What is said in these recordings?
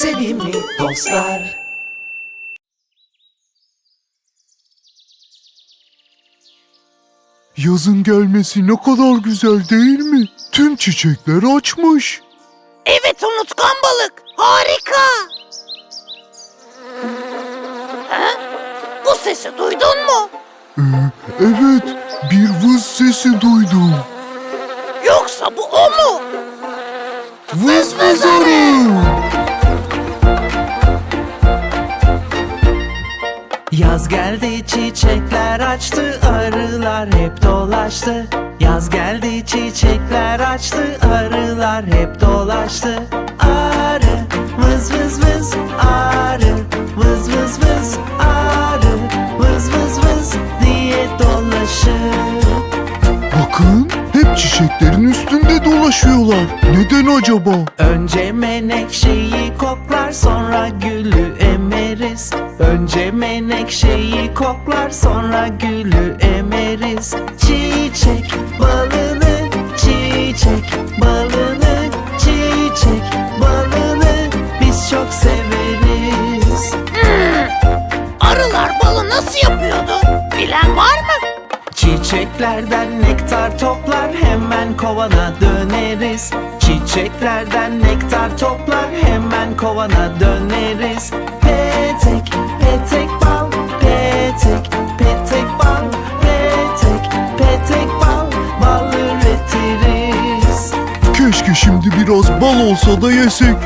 sevimli dostlar. Yazın gelmesi ne kadar güzel değil mi? Tüm çiçekler açmış. Evet unutkan balık. Harika. Ha? Bu sesi duydun mu? Ee, evet, bir vız sesi duydum. Yoksa bu o mu? Vız vız arı. Yaz geldi çiçekler açtı arılar hep dolaştı. Yaz geldi çiçekler açtı arılar hep dolaştı. Arı vız vız vız arı. Vız vız vız arı. Vız vız vız diye dolaşır. Bakın, hep çiçeklerin üstünde dolaşıyorlar. Neden acaba? Önce menekşeyi koklar sonra gülü Önce menekşeyi koklar sonra gülü emeriz Çiçek balını, çiçek balını, çiçek balını biz çok severiz Arılar balı nasıl yapıyordu? Bilen var mı? Çiçeklerden nektar toplar hemen kovana döneriz Çiçeklerden nektar toplar hemen kovana döneriz biraz bal olsa da yesek.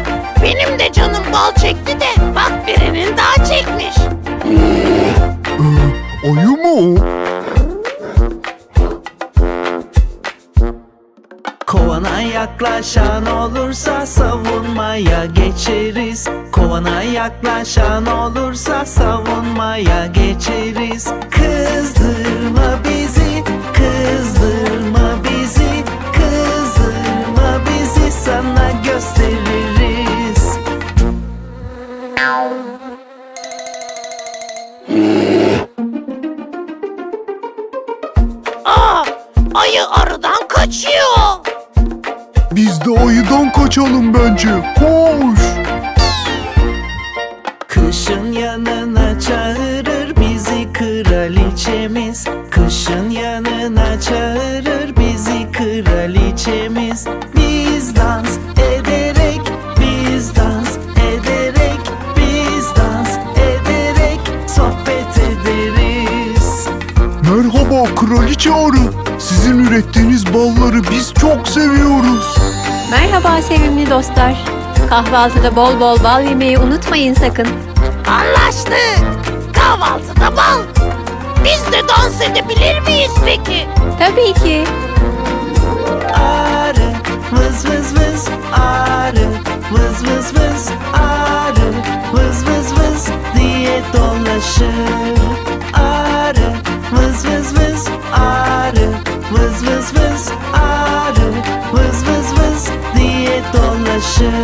Benim de canım bal çekti de bak birinin daha çekmiş. Ee, ayı mı o? Kovana yaklaşan olursa savunmaya geçeriz Kovana yaklaşan olursa savunmaya geçeriz kraliçemiz Kışın yanına çağırır bizi kraliçemiz Biz dans ederek, biz dans ederek Biz dans ederek sohbet ederiz Merhaba kraliçe arı. Sizin ürettiğiniz balları biz çok seviyoruz. Merhaba sevimli dostlar. Kahvaltıda bol bol bal yemeyi unutmayın sakın. Anlaştık. Kahvaltıda bal. Biz de dans edebilir miyiz peki? Tabii ki. Arı vız vız vız arı. Vız vız vız arı. Vız vız vız diye dolaşır. Arı vız vız vız arı. Vız vız vız arı. Vız vız vız diye dolaşır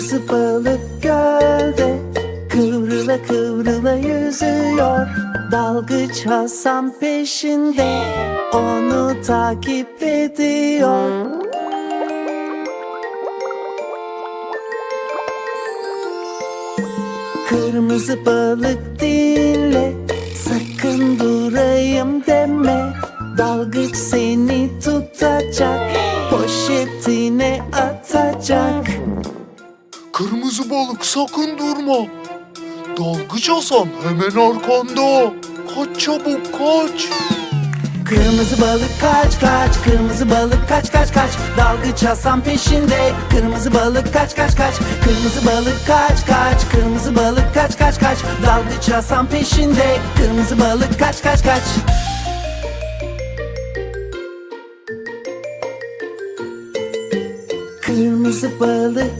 Kırmızı balık gölde Kıvrıla kıvrıla yüzüyor. Dalgıç Hasan peşinde Onu takip ediyor. Kırmızı balık dinle Sakın durayım deme. Dalgıç seni tutacak Kırmızı balık sakın durma. Dalgıç Hasan hemen arkanda. Kaç çabuk kaç. Kırmızı balık kaç kaç. Kırmızı balık kaç kaç kaç. Dalgıç Hasan peşinde. Kırmızı balık kaç kaç kaç. Kırmızı balık kaç kaç. Kırmızı balık kaç kaç kaç. Dalgıç Hasan peşinde. Kırmızı balık kaç kaç kaç. Kırmızı balık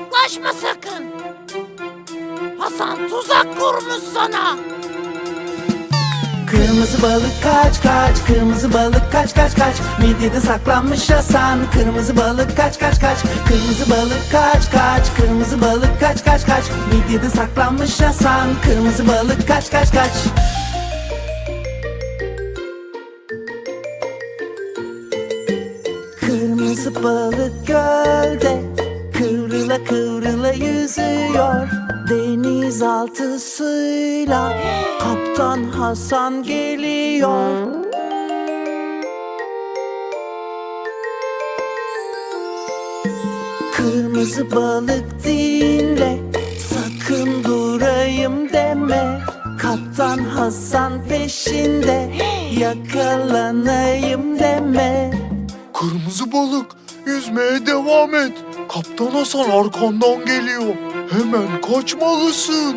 Yaklaşma sakın. Hasan tuzak kurmuş sana. Kırmızı balık kaç kaç. Kırmızı balık kaç kaç kaç. Midyede saklanmış Hasan. Kırmızı balık kaç kaç kaç. Kırmızı balık kaç kaç. Kırmızı balık kaç kaç kaç. Midyede saklanmış Hasan. Kırmızı balık kaç kaç kaç. Kırmızı balık gölde Denizaltı suyla Kaptan Hasan geliyor. Kırmızı balık dinle Sakın durayım deme. Kaptan Hasan peşinde Yakalanayım deme. Kırmızı balık yüzmeye devam et. Kaptan Hasan arkandan geliyor. Hemen kaçmalısın.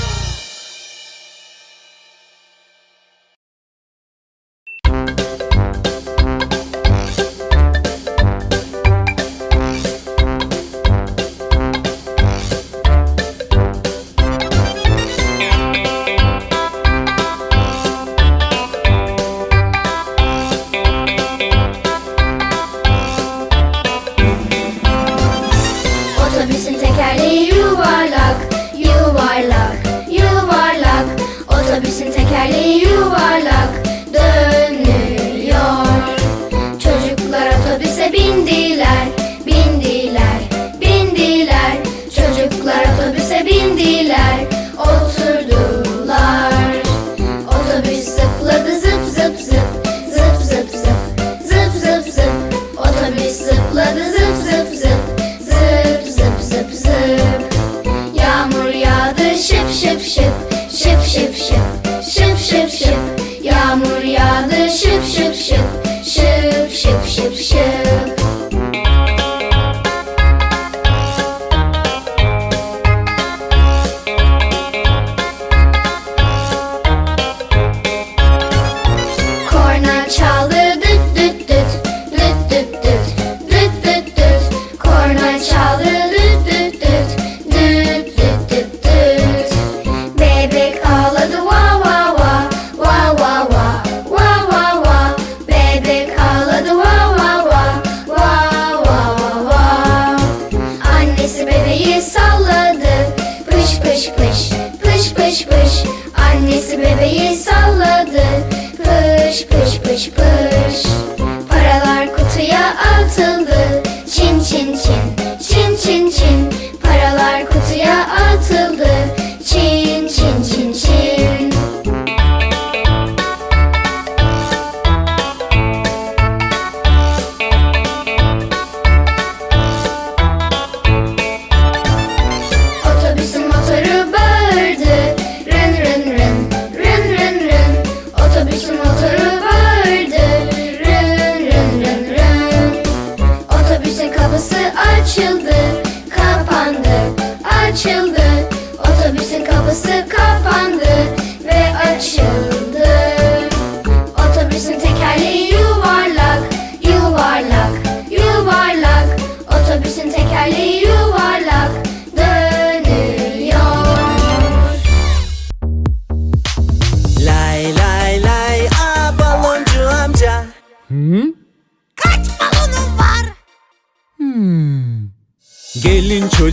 You are luck. Yeah,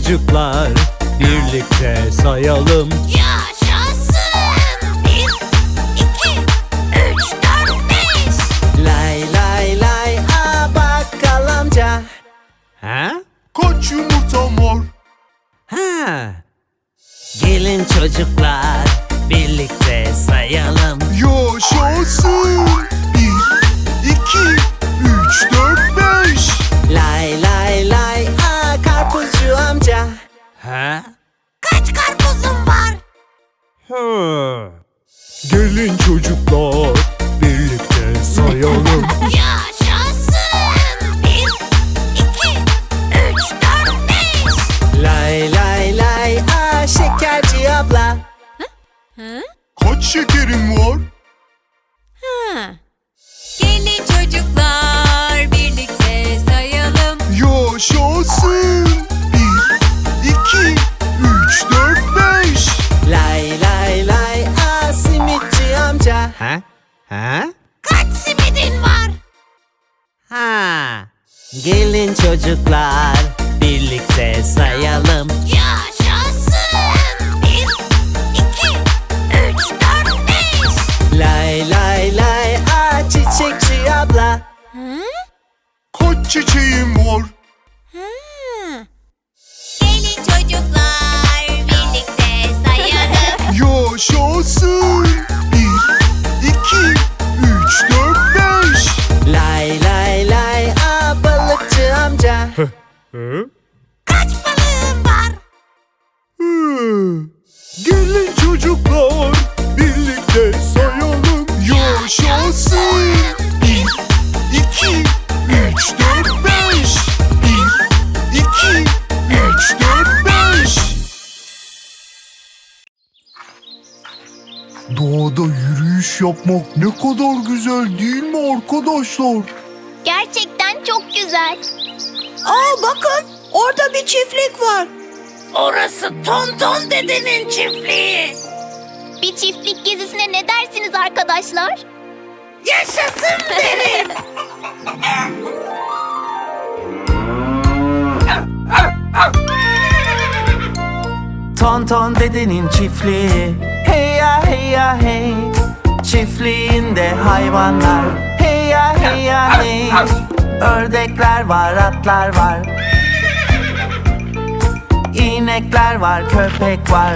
çocuklar birlikte sayalım Yaşasın. Bir, iki, üç, dört, beş. Lay lay lay a bakkal amca Ha? Kaç yumurtam var? Ha. Gelin çocuklar Gelin çocuklar birlikte sayalım Yaşasın. Bir, iki, üç, dört, beş. Lay lay lay a çiçekçi abla Kaç çiçeğim var? Gelin çocuklar birlikte sayalım. Yaşasın. Kaç balığın var? Hı. Gelin çocuklar birlikte sayalım. Yaşasın. Bir, iki, üç, dört, beş. Bir, iki, üç, dört, beş. Doğada yürüyüş yapmak ne kadar güzel değil mi arkadaşlar? Gerçekten çok güzel. Bakın orada bir çiftlik var. Orası Tonton dedenin çiftliği. Bir çiftlik gezisine ne dersiniz arkadaşlar? Yaşasın derim. Tonton dedenin çiftliği Hey ya hey ya hey Çiftliğinde hayvanlar Hey ya hey ya hey Ördekler var atlar var. İnekler var köpek var.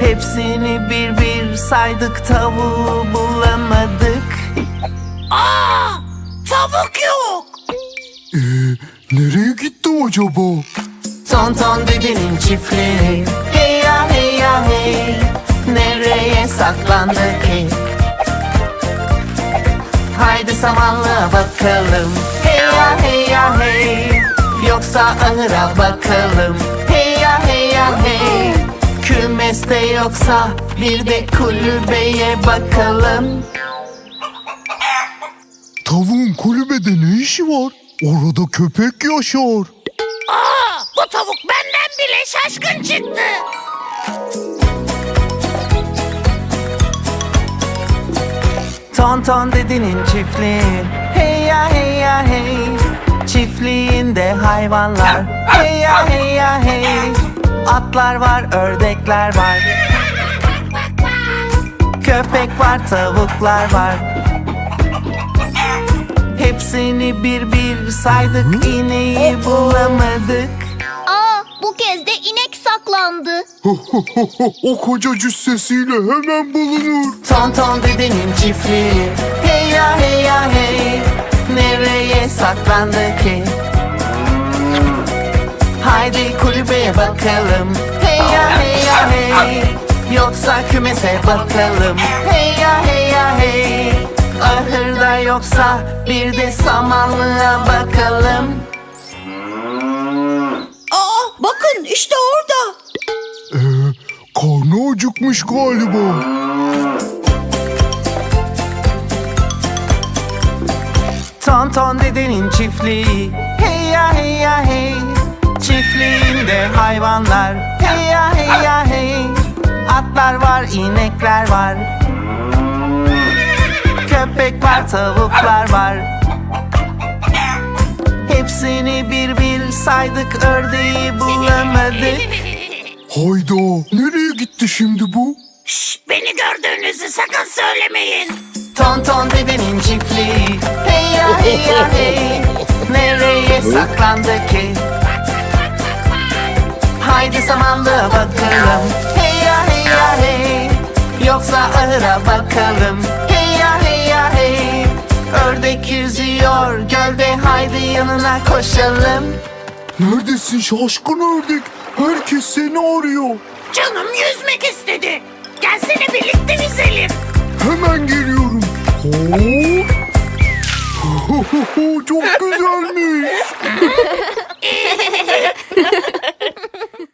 Hepsini bir bir saydık tavuğu bulamadık. Aa, tavuk yok. Ee, nereye gitti acaba? Tonton dedenin çiftliği. Hey ya hey. Ya hey Nereye saklandı ki Haydi samanlığa bakalım Hey ya hey ya hey Yoksa ahıra bakalım Hey ya hey ya hey Kümeste yoksa bir de kulübeye bakalım Tavuğun kulübede ne işi var? Orada köpek yaşar. Aa, bu tavuk benden bile şaşkın çıktı. Tonton dedenin çiftliği. Hey ya hey. Ya hey Çiftliğinde hayvanlar. Hey ya hey. Ya hey Atlar var ördekler var. Köpek var tavuklar var. Hepsini bir bir saydık ineği bulamadık saklandı. o koca cüssesiyle hemen bulunur. Tonton dedenin çiftliği. Hey ya hey ya hey. Nereye saklandı ki? Haydi kulübeye bakalım. Hey ya hey ya hey. Yoksa kümese bakalım. Hey ya hey ya hey. Ahırda yoksa bir de samanlığa bakalım. Aa bakın işte orada. Karnı acıkmış galiba. Tonton dedenin çiftliği. Hey ya hey. Ya hey Çiftliğinde hayvanlar. Hey ya hey ya hey. Atlar var inekler var. Köpek var tavuklar var. Hepsini bir bir saydık ördeği bulamadık Hayda nereye gitti şimdi bu? Şşş, beni gördüğünüzü sakın söylemeyin. Ton ton dedenin çiftliği. Hey ya hey ya hey. Nereye saklandı ki? Haydi samanlığa bakalım. Hey ya hey ya hey. Yoksa ahıra bakalım. Hey ya hey ya hey. Ördek yüzüyor gölde haydi yanına koşalım. Neredesin şaşkın ördek? Herkes seni arıyor. Canım yüzmek istedi. Gelsene birlikte yüzelim. Hemen geliyorum. Hop. Çok güzelmiş.